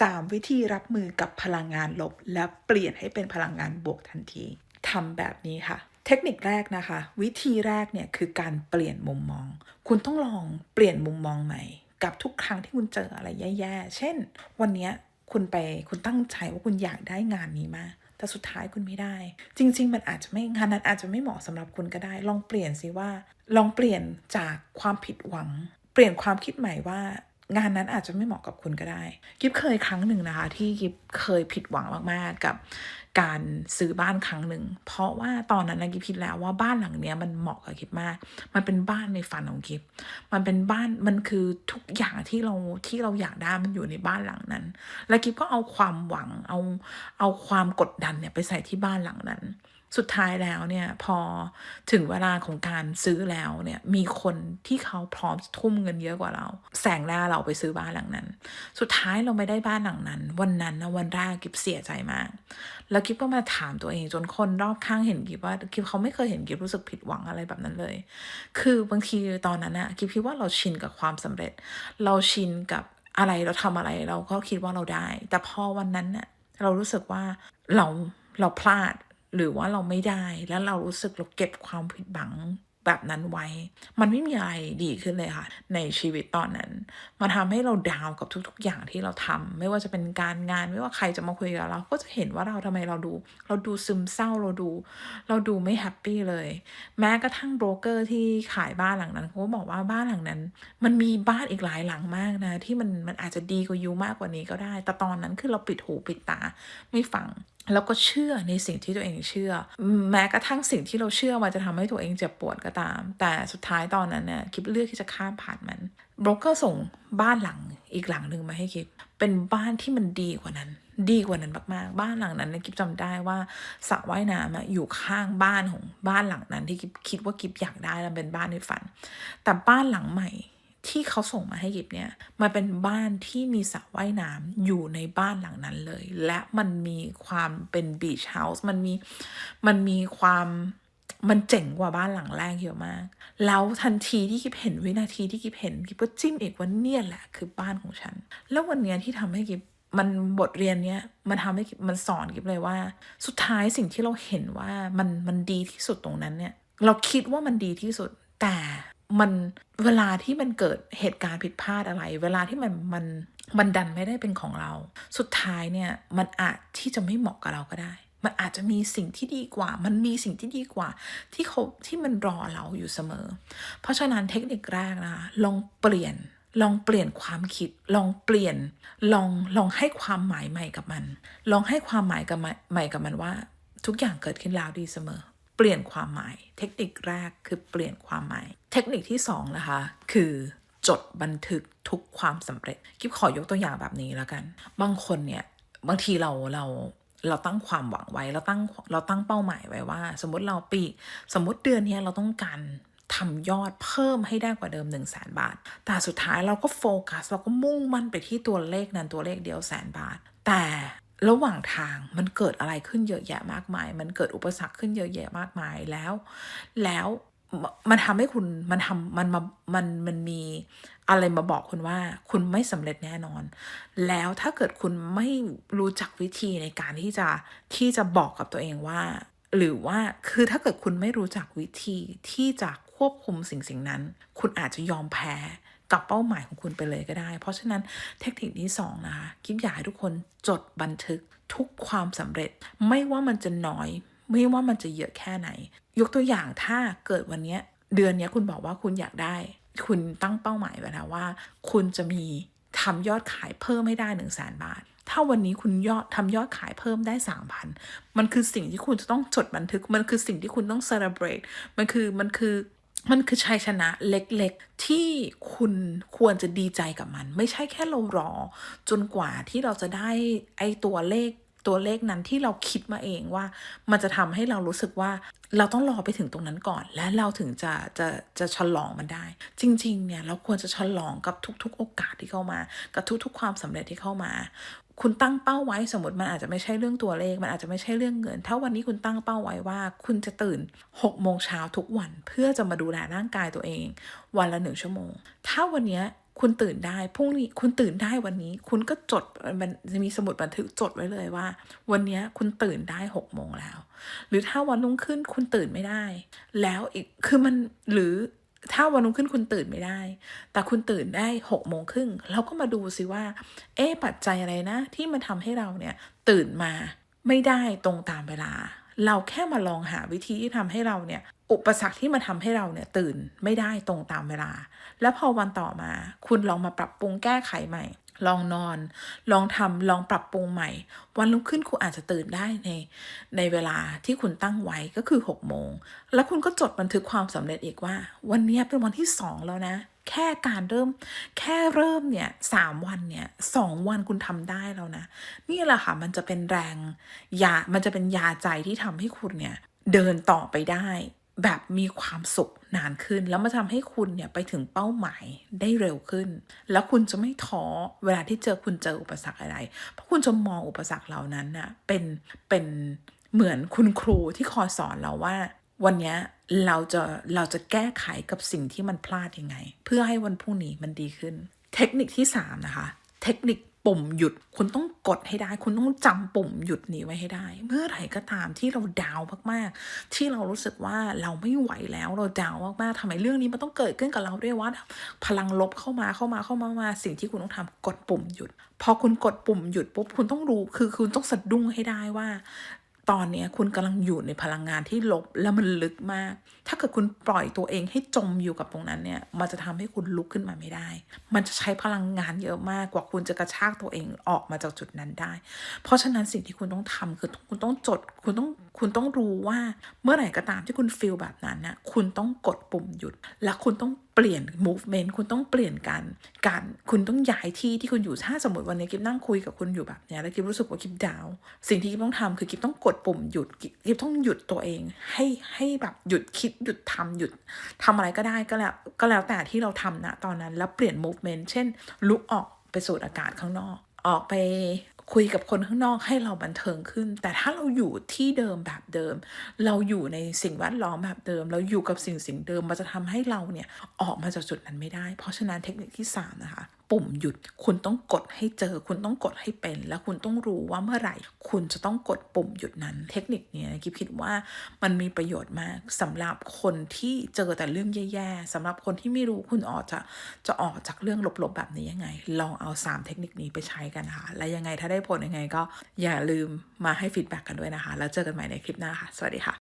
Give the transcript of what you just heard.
3 วิธีรับมือกับพลังงานลบ และเปลี่ยนให้เป็นพลังงานบวกทันทีทำแบบนี้ค่ะ เทคนิคแรกนะคะ วิธีแรกเนี่ยคือการเปลี่ยนมุมมอง คุณต้องลองเปลี่ยนมุมมองใหม่ กับทุกครั้งที่คุณเจออะไรแย่ๆ เช่น วันนี้คุณไปคุณตั้งใจว่าคุณอยากได้งานนี้มาแต่สุดท้ายคุณไม่ได้ จริง ๆ มันอาจจะไม่งานนั้นอาจจะไม่เหมาะสำหรับคุณก็ได้ ลองเปลี่ยนสิว่า ลองเปลี่ยนจากความผิดหวัง เปลี่ยนความคิดใหม่ว่า งานนั้นอาจจะไม่เหมาะกับคุณก็ได้ กิฟเคยครั้งหนึ่งนะคะ ที่กิฟเคยผิดหวังมากๆกับการซื้อบ้านครั้งหนึ่ง เพราะว่าตอนนั้นนะกิฟคิดแล้วว่าบ้านหลังเนี้ยมันเหมาะกับกิฟมาก มันเป็นบ้านในฝันของกิฟมันเป็นบ้านมันคือทุกอย่างที่เราที่เราอยากได้มันอยู่ในบ้านหลังนั้น แล้วกิฟก็เอาความหวังเอาเอาความกดดันเนี่ยไปใส่ที่บ้านหลังนั้น สุดท้ายแล้วเนี่ยพอถึงเวลาของการซื้อแล้วเนี่ยมีคนที่เขาพร้อมทุ่มเงินเยอะกว่าเรา แสงหน้าเราไปซื้อบ้านหลังนั้น สุดท้ายเราไม่ได้บ้านหลังนั้น วันนั้นนะวันแรกกิฟเสียใจมาก แล้วกิฟก็มาถามตัวเองจนคนรอบข้างเห็นกิฟว่ากิฟเขาไม่เคยเห็นกิฟรู้สึกผิดหวังอะไรแบบนั้นเลย คือบางทีตอนนั้นอะกิฟคิดว่าเราชินกับความสำเร็จ เราชินกับอะไรเราทำอะไรเราก็คิดว่าเราได้ แต่พอวันนั้นเนี่ยเรารู้สึกว่าเราเราพลาด หรือว่าเราไม่ได้แล้วเรารู้สึกเราเก็บความผิดหวังแบบนั้นไว้ มันไม่มีอะไรดีขึ้นเลยค่ะ ในชีวิตตอนนั้นมันทำให้เราดาวกับทุก ๆ อย่างที่เราทำไม่ว่าจะเป็นการงานไม่ว่าใครจะมาคุยกับเรา ก็จะเห็นว่าเราทำไมเราดู เราดูซึมเศร้าเราดู เราดูไม่แฮปปี้เลย แม้กระทั่งโบรกเกอร์ที่ขายบ้านหลังนั้นเขาก็บอกว่าบ้านหลังนั้น มันมีบ้านอีกหลายหลังมากนะ ที่มันมันอาจจะดีกว่ายูมากกว่านี้ก็ได้ แต่ตอนนั้นคือเราปิดหูปิดตาไม่ฟัง แล้วก็เชื่อในสิ่งที่ตัวเองเชื่อ แม้กระทั่งสิ่งที่เราเชื่อมันจะทำให้ตัวเองเจ็บปวดก็ตาม แต่สุดท้ายตอนนั้นเนี่ยคิดเลือกที่จะข้ามผ่านมันโบรกเกอร์ส่งบ้านหลังอีกหลังหนึ่งมาให้คิดเป็นบ้านที่มันดีกว่านั้น ดีกว่านั้นมากๆ บ้านหลังนั้นนะกิฟจำได้ว่าสระว่ายน้ำอะอยู่ข้างบ้านของบ้านหลังนั้นที่กิฟคิดว่ากิฟอยากได้แล้วเป็นบ้านในฝัน แต่บ้านหลังใหม่ ที่เขาส่งมาให้กิบเนี่ยมันเป็นบ้านที่มีสระว่ายน้ำอยู่ในบ้านหลังนั้นเลย และมันมีความเป็นบีชเฮาส์มันมีมันมีความมันเจ๋งกว่าบ้านหลังแรกเยอะมาก แล้วทันทีที่กิบเห็นวินาทีที่กิบเห็นกิบก็จิ้มอีกว่าเนี่ยแหละคือบ้านของฉัน แล้ววันเนี้ยที่ทำให้กิบมันบทเรียนเนี้ยมันทำให้กิบมันสอนกิบเลยว่า สุดท้ายสิ่งที่เราเห็นว่ามันมันดีที่สุดตรงนั้นเนี่ย เราคิดว่ามันดีที่สุดแต่ มันเวลาที่มันเกิดเหตุการณ์ผิดพลาดอะไร เวลาที่มันมันมันดันไม่ได้เป็นของเรา สุดท้ายเนี่ยมันอาจที่จะไม่เหมาะกับเราก็ได้ มันอาจจะมีสิ่งที่ดีกว่า มันมีสิ่งที่ดีกว่า ที่เขาที่มันรอเราอยู่เสมอ เพราะฉะนั้นเทคนิคแรกนะคะลองเปลี่ยนลองเปลี่ยนความคิด ลองเปลี่ยน ลอง ลองให้ความหมายใหม่กับมัน ลองให้ความหมายกับใหม่กับมันว่า ทุกอย่างเกิดขึ้นแล้วดีเสมอ เปลี่ยนความหมาย เทคนิคแรกคือเปลี่ยนความหมาย เทคนิคที่สองนะคะคือจดบันทึกทุกความสำเร็จกิฟขอยกตัวอย่างแบบนี้แล้วกัน บางคนเนี่ยบางทีเราเราเราตั้งความหวังไว้เราตั้งเราตั้งเป้าหมายไว้ว่า สมมติเราปีสมมติเดือนนี้เราต้องการทำยอดเพิ่มให้ได้กว่าเดิม 1 0 0 0 0แสนบาท แต่สุดท้ายเราก็โฟกัสเราก็มุ่งมั่นไปที่ตัวเลขนั้นตัวเลขเดียวแสนบาท แต่ ระหว่างทางมันเกิดอะไรขึ้นเยอะแยะมากมาย มันเกิดอุปสรรคขึ้นเยอะแยะมากมายแล้ว แล้วมันทำให้คุณมันทำมันมามันมันมีอะไรมาบอกคุณว่า คุณไม่สำเร็จแน่นอน แล้วถ้าเกิดคุณไม่รู้จักวิธีในการที่จะที่จะบอกกับตัวเองว่า หรือว่าคือถ้าเกิดคุณไม่รู้จักวิธีที่จะควบคุมสิ่งสิ่งนั้น คุณอาจจะยอมแพ้ กับเป้าหมายของคุณไปเลยก็ได้ เพราะฉะนั้นเทคนิคที่สองนะคะกิฟอยากให้ทุกคนจดบันทึกทุกความสำเร็จ ไม่ว่ามันจะน้อย ไม่ว่ามันจะเยอะแค่ไหน ยกตัวอย่างถ้าเกิดวันนี้เดือนนี้คุณบอกว่าคุณอยากได้ คุณตั้งเป้าหมายไว้แล้วว่า คุณจะมีทำยอดขายเพิ่มไม่ได้หนึ่งแสนบาท ถ้าวันนี้คุณยอดทำยอดขายเพิ่มได้สามพันมันคือสิ่งที่คุณจะต้องจดบันทึก มันคือสิ่งที่คุณต้อง celebrate มันคือมันคือ มันคือชัยชนะเล็กๆ ที่คุณควรจะดีใจกับมัน ไม่ใช่แค่เรารอ จนกว่าที่เราจะได้ไอตัวเลขตัวเลขนั้นที่เราคิดมาเองว่า มันจะทำให้เรารู้สึกว่าเราต้องรอไปถึงตรงนั้นก่อน และเราถึงจะจะจะฉลองมันได้ จริง ๆ เนี่ยเราควรจะฉลองกับทุก ๆ โอกาสที่เข้ามา กับทุก ๆ ความสำเร็จที่เข้ามา คุณตั้งเป้าไว้สมมติมันอาจจะไม่ใช่เรื่องตัวเลข มันอาจจะไม่ใช่เรื่องเงิน ถ้าวันนี้คุณตั้งเป้าไว้ว่า คุณจะตื่น6โมงเช้าทุกวัน เพื่อจะมาดูแลร่างกายตัวเอง วันละหนึ่งชั่วโมง ถ้าวันนี้คุณตื่นได้พรุ่งนี้คุณตื่นได้วันนี้ คุณก็จดมันจะมีสมุดบันทึกจดไว้เลยว่า วันนี้คุณตื่นได้หกโมงแล้ว หรือถ้าวันรุ่งขึ้นคุณตื่นไม่ได้ แล้วอีกคือมันหรือ ถ้าวันรุ่งขึ้นคุณตื่นไม่ได้ แต่คุณตื่นได้หกโมงครึ่งเราก็มาดูสิว่า เอ๊ปัจจัยอะไรนะ ที่มันทำให้เราเนี่ยตื่นมาไม่ได้ตรงตามเวลา เราแค่มาลองหาวิธีที่ทำให้เราเนี่ยอุปสรรคที่มาทำให้เราเนี่ยตื่นไม่ได้ตรงตามเวลา แล้วพอวันต่อมา คุณลองมาปรับปรุงแก้ไขใหม่ ลองนอน ลองทำลองปรับปรุงใหม่ วันรุ่งขึ้นคุณอาจจะตื่นได้ในในเวลาที่คุณตั้งไว้ก็คือ6โมง แล้วคุณก็จดบันทึกความสำเร็จอีกว่า วันนี้เป็นวันที่สองแล้วนะ แค่การเริ่ม แค่เริ่มเนี่ยสามวันเนี่ยสองวันคุณทำได้แล้วนะ นี่แหละค่ะมันจะเป็นแรงยามันจะเป็นยาใจที่ทำให้คุณเนี่ยเดินต่อไปได้ แบบมีความสุขนานขึ้น แล้วมันทำให้คุณเนี่ยไปถึงเป้าหมายได้เร็วขึ้น แล้วคุณจะไม่ท้อเวลาที่เจอคุณเจออุปสรรคอะไร เพราะคุณจะมองอุปสรรคเหล่านั้นน่ะเป็นเป็นเหมือนคุณครูที่คอยสอนเราว่า วันนี้เราจะเราจะแก้ไขกับสิ่งที่มันพลาดยังไง เพื่อให้วันพรุ่งนี้มันดีขึ้น เทคนิคที่สามนะคะ เทคนิค ปุ่มหยุด คุณต้องกดให้ได้ คุณต้องจำปุ่มหยุดนี้ไว้ให้ได้ เมื่อไหร่ก็ตามที่เราดาวมากๆ ที่เรารู้สึกว่าเราไม่ไหวแล้วเราดาวมากๆทำไมเรื่องนี้มันต้องเกิดขึ้นกับเราด้วยวะพลังลบเข้ามาเข้ามาเข้ามามาสิ่งที่คุณต้องทำกดปุ่มหยุด พอคุณกดปุ่มหยุดปุ๊บคุณต้องรู้คือคุณต้องสะดุ้งให้ได้ว่า ตอนนี้คุณกำลังอยู่ในพลังงานที่ลบแล้วมันลึกมาก ถ้าเกิดคุณปล่อยตัวเองให้จมอยู่กับตรงนั้นเนี่ย มันจะทำให้คุณลุกขึ้นมาไม่ได้ มันจะใช้พลังงานเยอะมากกว่าคุณจะกระชากตัวเองออกมาจากจุดนั้นได้ เพราะฉะนั้นสิ่งที่คุณต้องทำคือคุณต้องจด คุณต้องคุณต้องรู้ว่าเมื่อไหร่ก็ตามที่คุณฟีลแบบนั้นนะคุณต้องกดปุ่มหยุด และคุณต้อง เปลี่ยน movement คุณต้องเปลี่ยนการการคุณต้องย้ายที่ที่คุณอยู่ถ้าสมมติวันนี้กิฟนั่งคุยกับคุณอยู่แบบเนี้ยแล้วกิฟรู้สึกว่ากิฟดาวสิ่งที่กิฟต้องทำคือกิฟต้องกดปุ่มหยุดกิฟต้องหยุดตัวเอง ให้ให้แบบหยุดคิดหยุดทำหยุดทำอะไรก็ได้ก็แล้วก็แล้วแต่ที่เราทำนะตอนนั้นแล้วเปลี่ยน movement เช่นลุกออกไปสูดอากาศข้างนอก ออกไปคุยกับคนข้างนอกให้เราบันเทิงขึ้น แต่ถ้าเราอยู่ที่เดิมแบบเดิม เราอยู่ในสิ่งแวดล้อมแบบเดิม เราอยู่กับสิ่งสิ่งเดิมมันจะทำให้เราเนี่ยออกมาจากจุดนั้นไม่ได้ เพราะฉะนั้นเทคนิคที่สามนะคะ ปุ่มหยุด คุณต้องกดให้เจอ คุณต้องกดให้เป็น และคุณต้องรู้ว่าเมื่อไหร่ คุณจะต้องกดปุ่มหยุดนั้น เทคนิคนี้กิฟคิดว่ามันมีประโยชน์มากสำหรับคนที่เจอแต่เรื่องแย่ๆสำหรับคนที่ไม่รู้คุณออกจะจะออกจากเรื่องลบๆแบบนี้ยังไง ลองเอาสามเทคนิคนี้ไปใช้กันนะคะและยังไงถ้าได้ผลยังไงก็อย่าลืมมาให้ฟีดแบ็กกันด้วยนะคะ แล้วเจอกันใหม่ในคลิปหน้าค่ะ สวัสดีค่ะ